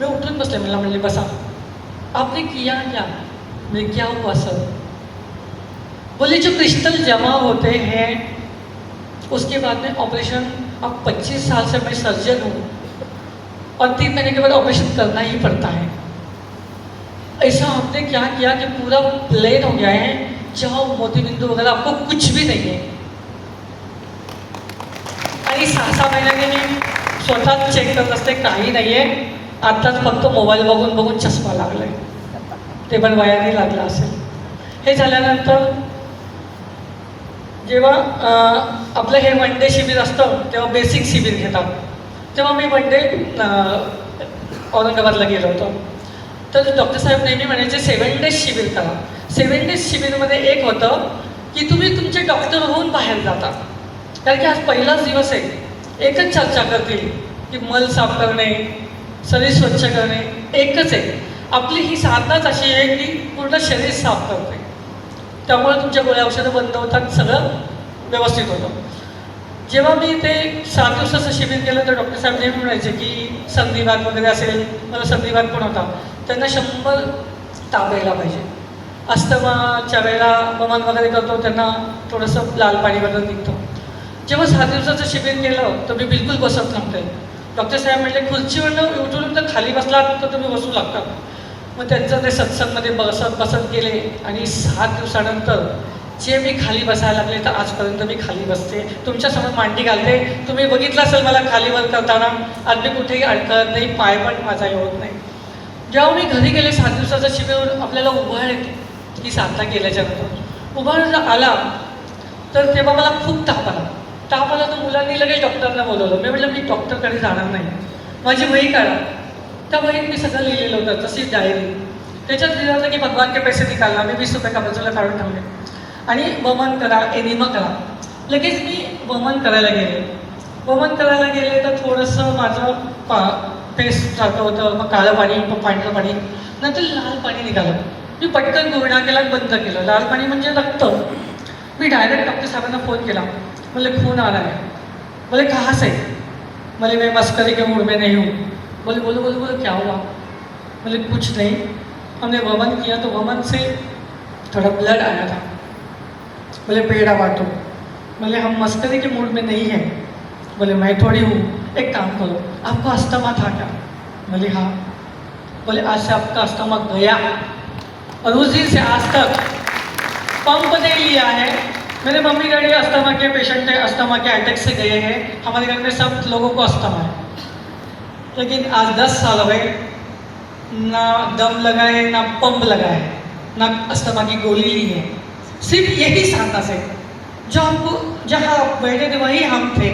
मैं उठून बसले मला म्हणले बसा आपने किया क्या? मैं क्या हुआ सर बोले, जो क्रिस्टल जमा होते हैं, उसके बाद में ऑपरेशन, अब 25 साल से मैं सर्जन हूँ। और तीन महीने के बाद ऑपरेशन करना ही पड़ता है। ऐसा आपने क्या किया कि पूरा प्लेन हो गया है? जाओ मोती बिंदु वगैरह, आपको कुछ भी नहीं है। आणि सहा सहा महिन्याने स्वतः चेक करत असते काही नाही आहे आत्ताच फक्त मोबाईल बघून बघून चष्मा लागलाय. ते पण वयाने लागला असेल. हे झाल्यानंतर जेव्हा आपलं हे वन डे शिबिर असतं तेव्हा बेसिक शिबिर घेतात. तेव्हा मी वन डे औरंगाबादला गेलो होतो. तर डॉक्टर साहेब नेहमी म्हणायचे सेवन डेज शिबिर करा. सेवन डेज शिबिरमध्ये एक होतं की तुम्ही तुमचे डॉक्टर होऊन बाहेर जाता. कारण की आज पहिलाच दिवस आहे. एकच चर्चा करतील की मल साफ करणे शरीर स्वच्छ करणे एकच आहे. आपली ही साधनाच अशी आहे की पूर्ण शरीर साफ करते. त्यामुळे तुमच्या गोळ्या औषधं बंद होतात सगळं व्यवस्थित होतं. जेव्हा मी ते सात दिवसाचं शिबिर केलं तर डॉक्टर साहेब नेहमी म्हणायचे की संधिवात वगैरे असेल मला संधिवात पण होता. त्यांना शंभर ताप यायला पाहिजे. अस्तमाच्या वेळेला बमन वगैरे करतो त्यांना थोडंसं लाल पाणी वगैरे निघतो. जेव्हा सात दिवसाचं शिबिर केलं तर मी बिलकुल बसत नव्हते. डॉक्टर साहेब म्हणले खुर्चीवरनं उठून तर खाली बसलात तर तुम्ही बसू लागतात मग त्यांचं ते सत्संगमध्ये बसत बसत गेले आणि सात दिवसानंतर जे मी खाली बसायला लागले तर आजपर्यंत मी खाली बसते. तुमच्यासमोर मांडी घालते. तुम्ही बघितलं असेल मला खालीवर करताना आज मी कुठेही अडकत नाही पाय पण माझा होत नाही. जेव्हा मी घरी गेले सात दिवसाचं शिबिर आपल्याला उभाळ येते. ही साधना केल्याच्यानंतर उभार जर आला तर तेव्हा मला खूप ताप आला. ताप आला तर मुलांनी लगेच डॉक्टरना बोलवलं. मी म्हटलं मी डॉक्टरकडे जाणार नाही. माझी वही काढा. त्या वहीत मी सगळं लिहिलेलं होतं तशीच डायरी त्याच्यात लिहिलं होतं की भगवान के पैसे निकालला मी वीस रुपये का बाजूला काढून ठेवले. आणि वमन करा एनिमा करा. लगेच मी वमन करायला गेले. वमन करायला गेले तर थोडंसं माझं पा पेस्ट जातं होतं मग काळं पाणी मग पांढरं पाणी. नंतर लाल पाणी निघालं. मी पटकन गुरणा केला बंद केलं. लाल पाणी म्हणजे रक्त. मी डायरेक्ट डॉक्टर साहेबांना फोन केला. बोले, खून आ रहा है। बोले, कहाँ से? बोले, मैं मस्करी के मूड में नहीं हूँ। बोले, बोलो बोलो बोलो, क्या हुआ? बोले, कुछ नहीं। हमने वमन किया तो वमन से थोड़ा ब्लड आया था। बोले, पेड़ा बांटो। बोले, हम मस्करी के मूड में नहीं हैं। बोले, मैं थोड़ी हूँ। एक काम करो, आपको अस्थमा था क्या? बोले हाँ। बोले, आज से आपका अस्थमा गया और उस दिन से आज तक पंप नहीं लिया है मेरे मम्मी डैडी अस्थमा के पेशेंट है अस्थमा के अटैक से गए हैं। हमारे घर में सब लोगों को अस्थमा है। लेकिन आज दस साल हो गए, ना दम लगा है ना पंप लगा है ना अस्थमा की गोली ली है। सिर्फ़ यही सहायता से जो हमको, जहाँ बैठे थे वही हम थे।